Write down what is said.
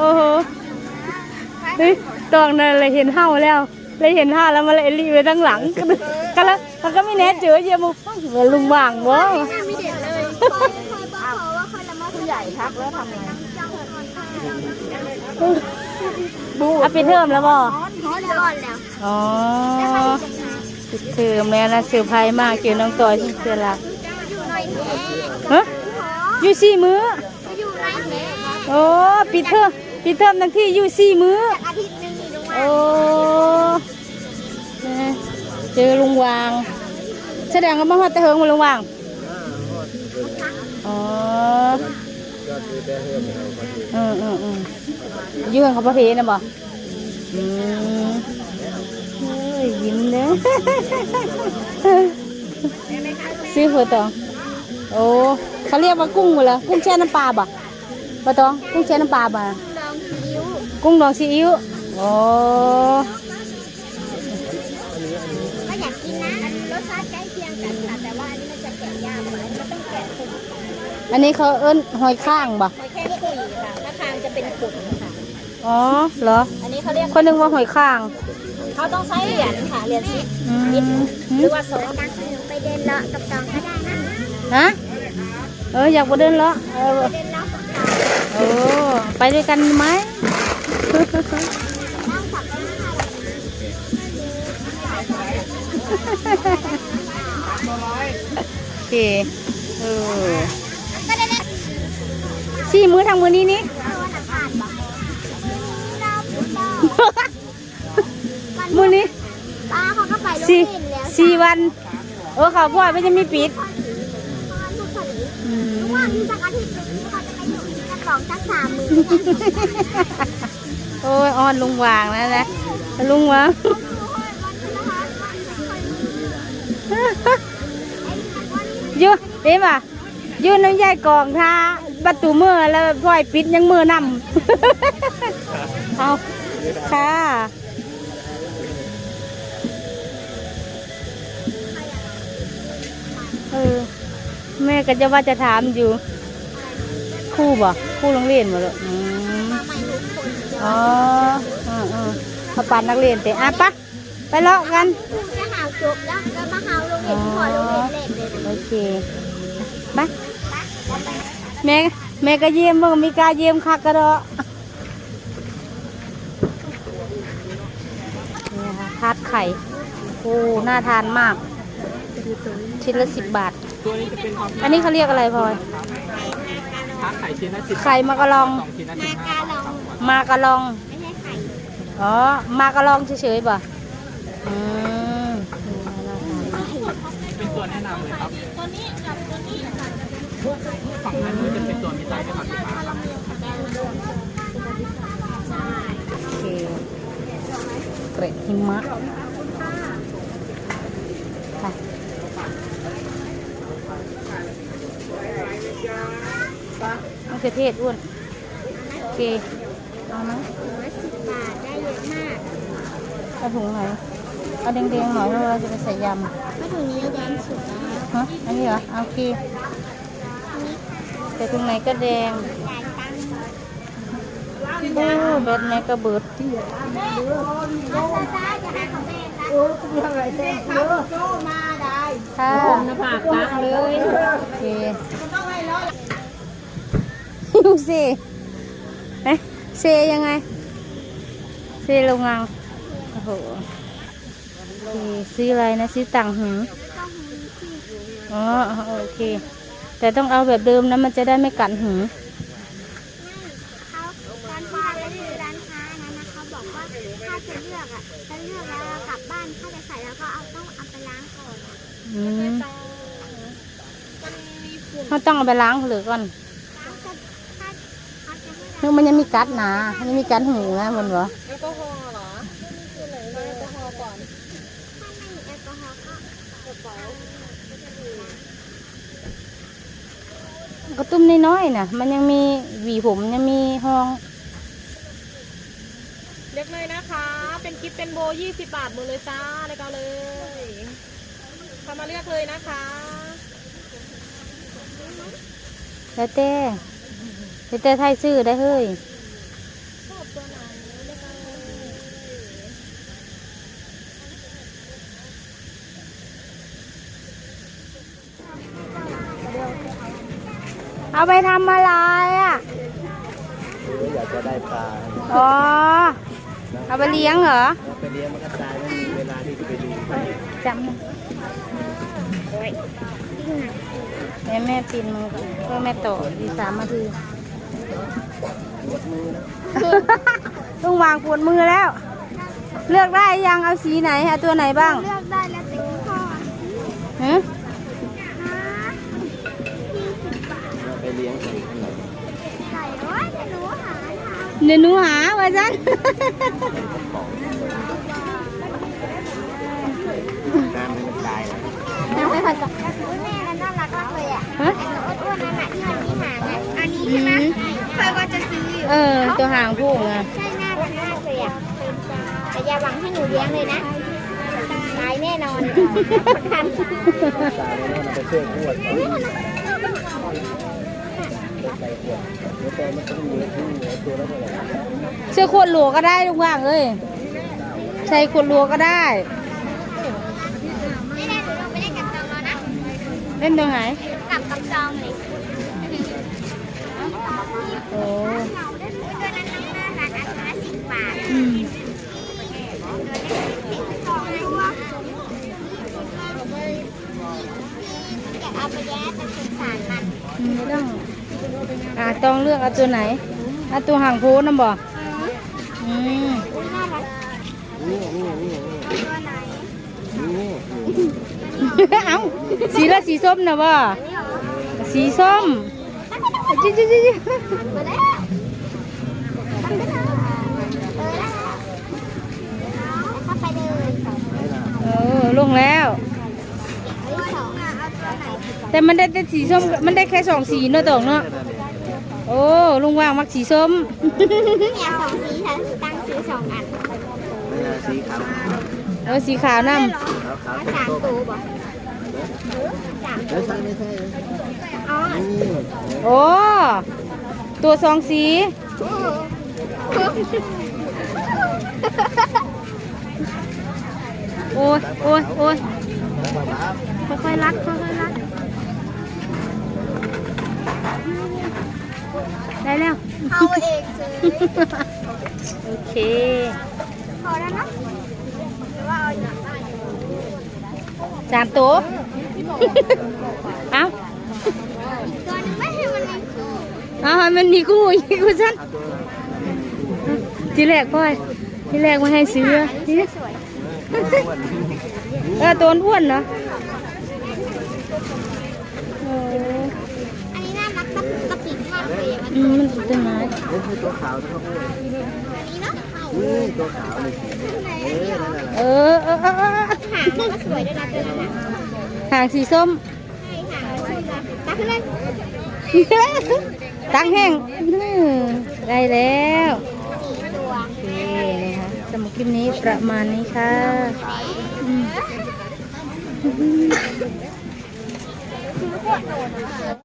โอ้โหเฮ้ยตองนั่นเลยเห็นเห่าแล้วเลยเห็นห่าแล้วมาเลยรีไปตั้งหลังก็แล้วมันก็ไม่แน่เจอเยี่ยมเหมือนลุงว่างบ่ไม่เด็ดเลยคอยคอยบอกว่าคอยละมาผู้ใหญ่ทักแล้วทำไงเอาปิดเทอมแล้วบ่ร้อนร้อนร้อนแล้วอ๋อปิดเทอมแล้วนะเซอร์ไพรส์มากเจอน้องต่อยที่เจอละอยู่ในแท้ฮะอยู่สี่มื้ออยู่ในแท้โอ้ปิดเทอม ปิดเทอมทั้งที่อยู่สี่มื้อ อาทิตย์หนึงนี่ลงมาโอ้แม่เจอลุงวาง แสดงว่ามาฮอดแต่เฮิงมาลุงวาง อ๋อเออเออเอออยื่นเขาประเพนะบ่อืมเฮ้ยยิ้มเด้อ ซื้อหัวตอง โอ้เขาเรียกว่ากุ้งเหรอกุ้งแช่น้ำปลาบ่ปะตอง กุ้งแช่น้ำปลาบ่ลองซีอิ๊ว กุ้งดองซีอิ๊วโอ้ก็อยากกินนะรสชาติใกล้เคียงกันค่ะแต่ว่าอันนี้มันจะแกะยากกว่าอันนี้มันต้องแกะขุ่นอันนี้เขาเอิ้นหอยข้างบ่หอยแค่ขุ่นค่ะถ้าคางจะเป็นขุ่นค่ะอ๋อเหรออันนี้เขาเรียกคนนึงว่าหอยข้างเขาต้องใช้เหรียญค่ะเหรียญสิบอืมหรือว่าสองไปเดินเลาะกับตองก็ได้นะฮะเอออยากไปเดินเหรอเออเดินเลาะกับตองโอ้ไปด้วยกันไหมนั่งฝักได้ค่ะ โอเคเออสี่มื้อทางมื้อนี้นี่มื้อนี้ป้าเขาก็ไปโรงสี่เรียนแล้วสี่วัน เออเขาพ่อไม่จะมีปิดอืมว่ามีสักอาทิตย์หนึงเขาจะไปอยู่ที่กระป๋องสักสามมือ โอ้ยอ่อนลุงวางแล้วนะลุงวางอยูเอ๊ะป่ะอยูน้ำยายกองท่าประตูมือแล้วพลอยปิดยังมือนำเอาค่ะเออแม่ก็จะว่าจะถามอยู่ คู่บ่คู่โรงเรียนบ่ลูกอืม อ๋ออืออือเขาปานนักเรียนแต่อะปะไปเลาะกัน จะหาจบแล้วแล้วมาหาโรงเรียนที่พอโรงเรียนเล็กเลยโอเคไปแม่แม่ก็เยี่ยมเบิ่งมีกาเยี่ยมคักกระดอนี่ค่ะทาดไข่โอ้น่าทานมาก ชิ้นละสิบบาท ตัวนี้จะเป็นความอันนี้เขาเรียกอะไรพลอย ค้าไข่ชิ้นละสิบไข่มากระลอง สองชิ้นละสิบห้าบาทครับ มากระลอง ไม่ใช่ไข่อ๋อ มากระลองเฉยๆป่ะอืมน่าทานมากเป็นตัวแนะนำเลยครับ ตัวนี้กับตัวนี้ฝั่งนั้นจะเป็นตัวมีไซส์เป็นฝั่งสิบห้าครับโอเคเกร็ดหิมะค่ะมะเขือเทศอ้วนโอเค เอาไหมถุงละสิบบาทได้เยอะมากเอาถุงไหนเอาแดงๆหน่อยเพราะว่าจะไปใส่ยก็ถุงนี้แดงสุดแล้วำฮะอันนี้เหรอเอาโอเคแต่ถุงไหนก็แดงจ่ายตังค์โอ้แบทแม่ก็เบิดที่แล้วจ้าจะให้เขาแม่นะโอ้คุณอะไรแม่เขาโจมาได้ค่ะน้ำผักตักเลยโอเคดูสิเอ๊ะ เซยังไง เซลงเงาโอ้โหโอเคซื้ออะไรนะซื้อต่างหูอ๋อโอเค แต่ต้องเอาแบบเดิมนะมันจะได้ไม่กัดหูเขาตอนที่เราไปซื้อร้านค้านั้นนะเขาบอกว่าถ้าจะเลือกอะถ้าเลือกแล้วกลับบ้านถ้าจะใส่แล้วก็เอาต้องเอาไปล้างก่อนอะอืมเขาต้องเอาไปล้างเหลือก่อน ล้างก็ถ้าเขาจะให้ นึกมันยังมีกัดหนามันยังมีกัดหูนะมันวะถ้าไม่มีแอลกอฮอล์ก็กระเป๋ากระตุ้มน้อยๆน่ะ มันยังมีหวีผมยังมีห้องเล็กเลยนะคะ เป็นกิฟต์เป็นโบ20บาทหมดเลยจ้าเลยก็เลยเข้ามาเลือกเลยนะคะแล้วแต่ พี่เต้ไทยซื้อได้เฮ้ยเอาไปทำอะไรอะอยากจะได้ปลาอ๋อ เอาไปเลี้ยงเหรอเอาไปเลี้ยงมันก็ตายไม่มีเวลาที่จะไปดูจำแม่แม่ปีนมือก่อนเพื่อแม่ต่อดีสามมาที ต้องวางปวดมือแล้ว เลือกได้ยังเอาสีไหนเอาตัวไหนบ้างเลือกได้แล้วติ๊กพ่อฮะไปเลี้ยงใส่ขนมไก่โอ้ยแต่หนูหาทางเดี๋ยวหนูหาว่าจันน้ำให้มันตายแล้วน้ำไม่พอจับแม่แล้วน่ารักมากเลยอะฮะไอ้ตัวอ้วนๆนั่นน่ะที่มันมีหางอะ เออ ตัวหางพุ่งอะ ใช่น่ารักมากเลยอะแต่อย่าหวังให้หนูเลี้ยงเลยนะตายแน่นอนประกันตายแล้วมันไปช่วยขวดใส่ขวดแล้วแต่มันต้องมีที่เหลือตัวแล้วก็อะไรเชื่อขวดหลัวก็ได้ลุงว่างเอ้ยใช้ขวดหลัวก็ได้ไม่ได้หนูลงไปเล่นกับจองแล้วนะเล่นตรงไหนกับกับจองเลยโอ้ ตัวนั้นน้ำน่ารักอันละสิบบาท อืม อยากเอาไปแย่แต่สงสารมัน อืมไม่ต้อง อ่าต้อง เลือกเอาตัวไหนเอาตัวหางโพน้ำบ่อืมอุ้ยน่ารักนี่นี่นี่ตัวไหนนี่เอ้าสีละสีส้มนะบ่สีส้มจิ๊จิ๊จิ๊จิ๊มาแล้วมันก็เถอะเออแล้วเข้าไปเลงแล้ว แต่มันได้แต่สีส้มมันได้แค่สองสีเนอะตองเนาะ โอ้ลุงว่างมักสีส้มเนี่ยสองสีฉันตั้งซื้อสองอันเวลาสีขาวเออสีขาวนขาวขาวสามต้มตัวบ่สามไม่ใช่ไม่ใช่อ๋อนี่ำโอ้ตัวสองสีโอ้ยโอ้ยโอ้ยแล้วป๊าป๊าค่อยๆรัดค่อยๆรัด ได้แล้ว เอาเองซื้อโอเค พอแล้วเนาะหรือว่าเอาอย่างไรสามตัว เอ้าตัวนึงไม่ให้มันมีคู่เอาให้มันมีคู่อีกคู่ฉันทีแรกก้อยทีแรกมาให้ซื้อทีนี้สวย เออตัวอ้วนเนาะโอ้ อันนี้น่ารักกระกระปิดมากเลย มันอืมมันติดต้นไม้นี่คือตัวขาวนะครับพูดอันนี้เนาะเอานี่ตัวขาวเลยเออนั่นแหละเออเออเออเออหางมันก็สวยด้วยนะตัวนั้นน่ะหางสีส้มใช่หางมันสวยนะตักขึ้นเลยตั้งแห้งอื้อได้แล้วสี่ตัวโอเคนะคะสำหรับคลิปนี้ประมาณนี้ค่ะอืม